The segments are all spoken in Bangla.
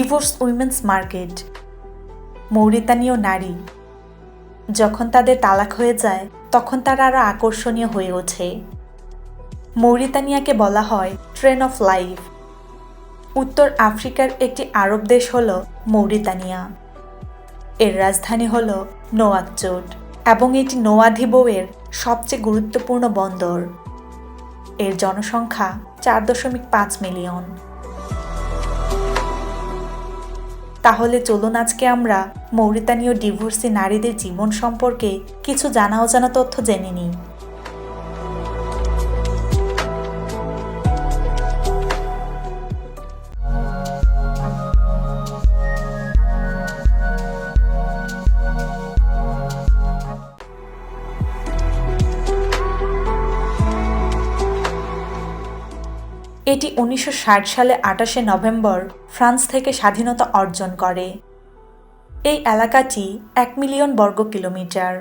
ডিভোর্স উইমেন্স মার্কেট মৌরিতানীয় নারী। যখন তাদের তালাক হয়ে যায়, তখন তারা আরও আকর্ষণীয় হয়ে ওঠে। মৌরিতানিয়াকে বলা হয় ট্রেন অফ লাইফ উত্তর আফ্রিকার একটি আরব দেশ হল মৌরিতানিয়া। এর রাজধানী হল নোয়াকচোট এবং এটি নোয়াধিবোয়ের সবচেয়ে গুরুত্বপূর্ণ বন্দর। এর জনসংখ্যা চার দশমিক পাঁচ মিলিয়ন। তাহলে চলুন আজকে আমরা মৌরিতানীয় ডিভোর্সি নারীদের জীবন সম্পর্কে কিছু জানা অজানা তথ্য জেনে নিই। এটি উনিশশো ষাট সালে আটাশে নভেম্বর ফ্রান্স থেকে স্বাধীনতা অর্জন করে। এই এলাকাটি এক মিলিয়ন বর্গ কিলোমিটার।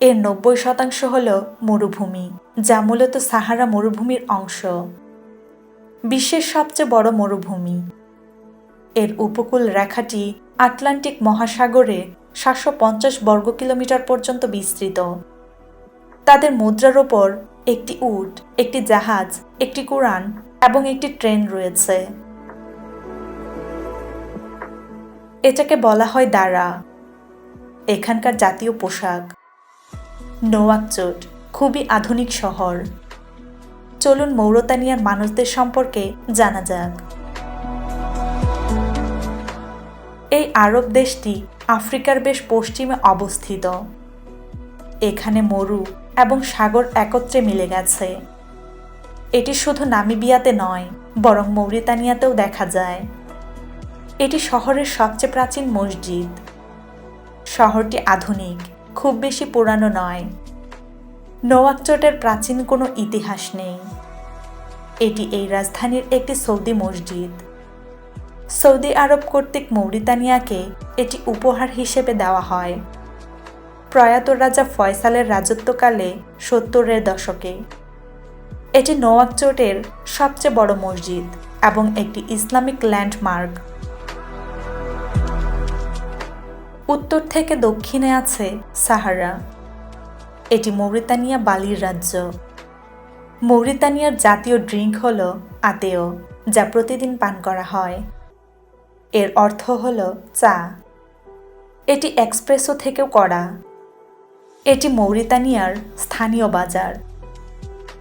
এর নব্বই শতাংশ হল মরুভূমি, যা মূলত সাহারা মরুভূমির অংশ। বিশ্বের সবচেয়ে বড় মরুভূমি। এর উপকূল রেখাটি আটলান্টিক মহাসাগরে সাতশো পঞ্চাশ বর্গ কিলোমিটার পর্যন্ত বিস্তৃত। তাদের মুদ্রার ওপর একটি উট, একটি জাহাজ, একটি কোরআন এবং একটি ট্রেন রয়েছে। এটাকে বলা হয় দাঁড়া এখানকার জাতীয় পোশাক। নোয়াকচোট খুবই আধুনিক শহর। চলুন মৌরতানিয়ার মানুষদের সম্পর্কে জানা যাক। এই আরব দেশটি আফ্রিকার বেশ পশ্চিমে অবস্থিত। এখানে মরু এবং সাগর একত্রে মিলে গেছে। এটি শুধু নামিবিয়াতে নয়, বরং মৌরিতানিয়াতেও দেখা যায়। এটি শহরের সবচেয়ে প্রাচীন মসজিদ। শহরটি আধুনিক, খুব বেশি পুরানো নয়। নোয়াকচটের প্রাচীন কোনো ইতিহাস নেই। এটি এই রাজধানীর একটি সৌদি মসজিদ। সৌদি আরব কর্তৃক মৌরিতানিয়াকে এটি উপহার হিসেবে দেওয়া হয়। প্রয়াত রাজা ফয়সালের রাজত্বকালে সত্তরের দশকে। এটি নোয়াকচোটের সবচেয়ে বড় মসজিদ এবং একটি ইসলামিক ল্যান্ডমার্ক। উত্তর থেকে দক্ষিণে আছে সাহারা। এটি মৌরিতানিয়া বালির রাজ্য। মৌরিতানিয়ার জাতীয় ড্রিঙ্ক হল আতেও, যা প্রতিদিন পান করা হয়। এর অর্থ হল চা। এটি এক্সপ্রেসো থেকেও করা। এটি মৌরিতানিয়ার স্থানীয় বাজার।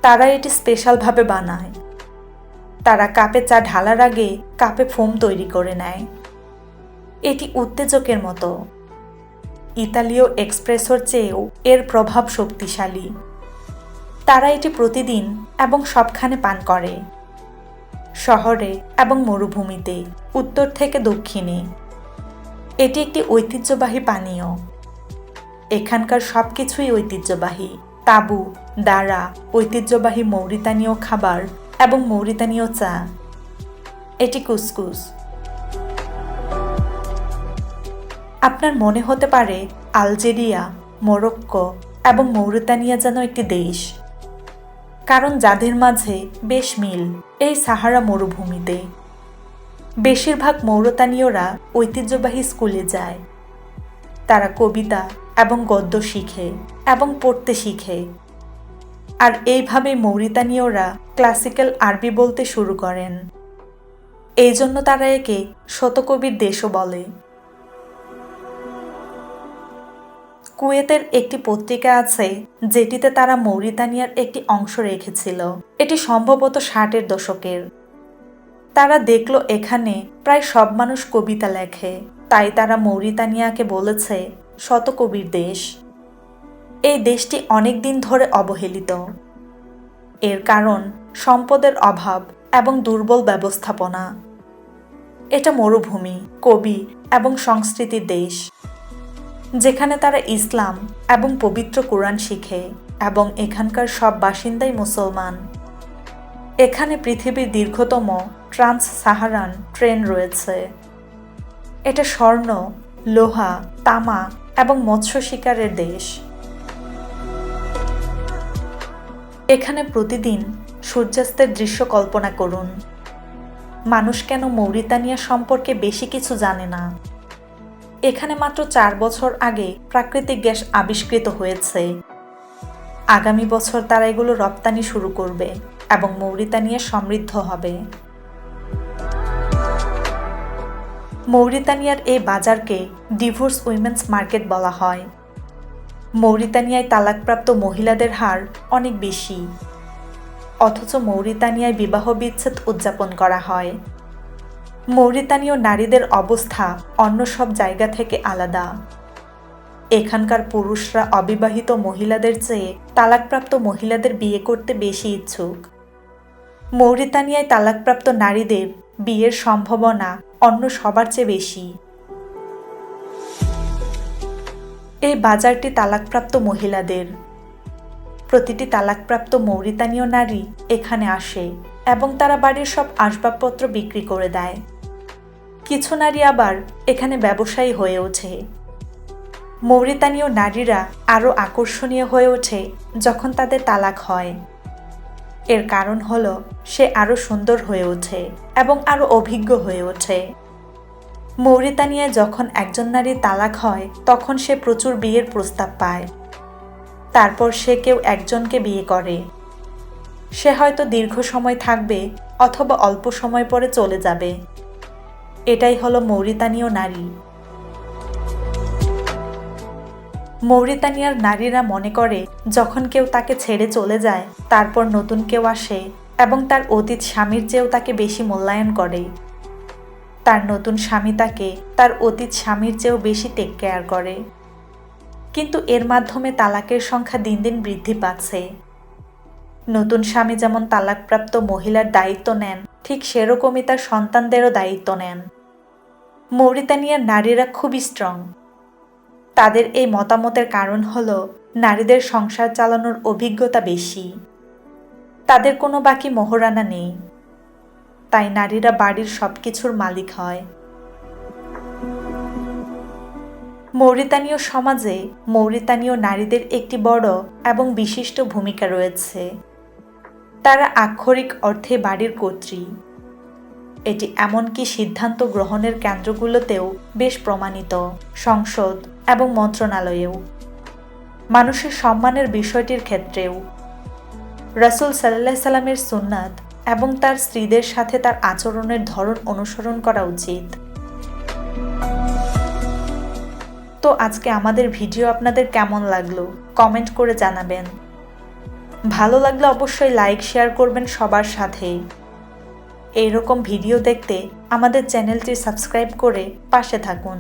তারা এটি স্পেশালভাবে বানায়। তারা কাপে চা ঢালার আগে কাপে ফোম তৈরি করে নেয়। এটি উত্তেজকের মতো। ইতালীয় এক্সপ্রেসোর চেয়েও এর প্রভাব শক্তিশালী। তারা এটি প্রতিদিন এবং সবখানে পান করে। শহরে এবং মরুভূমিতে, উত্তর থেকে দক্ষিণে। এটি একটি ঐতিহ্যবাহী পানীয়। এখানকার সব কিছুই ঐতিহ্যবাহী। তাবু, দাঁড়া, ঐতিহ্যবাহী মৌরিতানীয় খাবার এবং মৌরিতানীয় চা। এটি কুসকুস। আপনার মনে হতে পারে, আলজেরিয়া, মোরক্কো এবং মৌরিতানিয়া যেন একটি দেশ। কারণ যাদের মাঝে বেশ মিল এই সাহারা মরুভূমিতে। বেশিরভাগ মৌরতানীয়রা ঐতিহ্যবাহী স্কুলে যায়। তারা কবিতা এবং গদ্য শিখে এবং পড়তে শিখে। আর এইভাবে মৌরিতানীয়রা ক্লাসিক্যাল আরবি বলতে শুরু করেন। এই জন্য তারা একে শতকবির দেশও বলে। কুয়েতের একটি পত্রিকা আছে যেটিতে তারা মৌরিতানিয়ার একটি অংশ রেখেছিল। এটি সম্ভবত ষাটের দশকের। তারা দেখল এখানে প্রায় সব মানুষ কবিতা লেখে। তাই তারা মৌরিতানিয়াকে বলেছে, শতকবির দেশ। এই দেশটি অনেক দিন ধরে অবহেলিত। এর কারণ সম্পদের অভাব এবং দুর্বল ব্যবস্থাপনা। এটা মরুভূমি, কবি এবং সংস্কৃতির দেশ, যেখানে তারা ইসলাম এবং পবিত্র কোরআন শিখে এবং এখানকার সব বাসিন্দাই মুসলমান। এখানে পৃথিবীর দীর্ঘতম ট্রান্স সাহারান ট্রেন রয়েছে। এটা স্বর্ণ, লোহা, তামা এবং মৎস্য শিকারের দেশ। এখানে প্রতিদিন সূর্যাস্তের দৃশ্য কল্পনা করুন। মানুষ কেন মৌরিতানিয়া সম্পর্কে বেশি কিছু জানে না? এখানে মাত্র চার বছর আগে প্রাকৃতিক গ্যাস আবিষ্কৃত হয়েছে। আগামী বছর তারা এগুলো রপ্তানি শুরু করবে এবং মৌরিতানিয়া সমৃদ্ধ হবে। মৌরিতানিয়ার এই বাজারকে ডিভোর্স উইমেন্স মার্কেট বলা হয়। মৌরিতানিয়ায় তালাকপ্রাপ্ত মহিলাদের হার অনেক বেশি। অথচ মৌরিতানিয়ায় বিবাহ বিচ্ছেদ উদযাপন করা হয়। মৌরিতানীয় নারীদের অবস্থা অন্য সব জায়গা থেকে আলাদা। এখানকার পুরুষরা অবিবাহিত মহিলাদের চেয়ে তালাকপ্রাপ্ত মহিলাদের বিয়ে করতে বেশি ইচ্ছুক। মৌরিতানিয়ায় তালাকপ্রাপ্ত নারীদের বিয়ের সম্ভাবনা অন্য সবার চেয়ে বেশি। এই বাজারটি তালাকপ্রাপ্ত মহিলাদের। প্রতিটি তালাকপ্রাপ্ত মৌরিতানীয় নারী এখানে আসে এবং তারা বাড়ির সব আসবাবপত্র বিক্রি করে দেয়। কিছু নারী আবার এখানে ব্যবসায়ী হয়ে ওঠে। মৌরিতানীয় নারীরা আরও আকর্ষণীয় হয়ে ওঠে যখন তাদের তালাক হয়। এর কারণ হলো, সে আরও সুন্দর হয়ে ওঠে এবং আরও অভিজ্ঞ হয়ে ওঠে। মৌরিতানিয়ায় যখন একজন নারীর তালাক হয়, তখন সে প্রচুর বিয়ের প্রস্তাব পায়। তারপর সে কেউ একজনকে বিয়ে করে। সে হয়তো দীর্ঘ সময় থাকবে অথবা অল্প সময় পরে চলে যাবে। এটাই হলো মৌরিতানীয় নারী। মৌরিতানিয়ার নারীরা মনে করে, যখন কেউ তাকে ছেড়ে চলে যায়, তারপর নতুন কেউ আসে এবং তার অতীত স্বামীর চেয়েও তাকে বেশি মূল্যায়ন করে। তার নতুন স্বামী তাকে তার অতীত স্বামীর চেয়েও বেশি টেক কেয়ার করে। কিন্তু এর মাধ্যমে তালাকের সংখ্যা দিন দিন বৃদ্ধি পাচ্ছে। নতুন স্বামী যেমন তালাকপ্রাপ্ত মহিলার দায়িত্ব নেন, ঠিক সেরকমই তার সন্তানদেরও দায়িত্ব নেন। মৌরিতানিয়ার নারীরা খুবই স্ট্রং তাদের এই মতামতের কারণ হল নারীদের সংসার চালানোর অভিজ্ঞতা বেশি। তাদের কোনো বাকি মোহরানা নেই। তাই নারীরা বাড়ির সব কিছুর মালিক হয়। মৌরিতানীয় সমাজে মৌরিতানীয় নারীদের একটি বড় এবং বিশিষ্ট ভূমিকা রয়েছে। তারা আক্ষরিক অর্থে বাড়ির কর্ত্রী। এটি এমনকি সিদ্ধান্ত গ্রহণের কেন্দ্রগুলোতেও বেশ প্রমাণিত, সংসদ এবং মন্ত্রণালয়েও। মানুষের সম্মানের বিষয়টির ক্ষেত্রেও। রাসুল সাল্লাহ সাল্লামের সুন্নাত এবং তার স্ত্রীদের সাথে তার আচরণের ধরন অনুসরণ করা উচিত। তো আজকে আমাদের ভিডিও আপনাদের কেমন লাগল? কমেন্ট করে জানাবেন। ভালো লাগলে অবশ্যই লাইক, শেয়ার করবেন সবার সাথে এইরকম ভিডিও দেখতে আমাদের চ্যানেলটি সাবস্ক্রাইব করে পাশে থাকুন।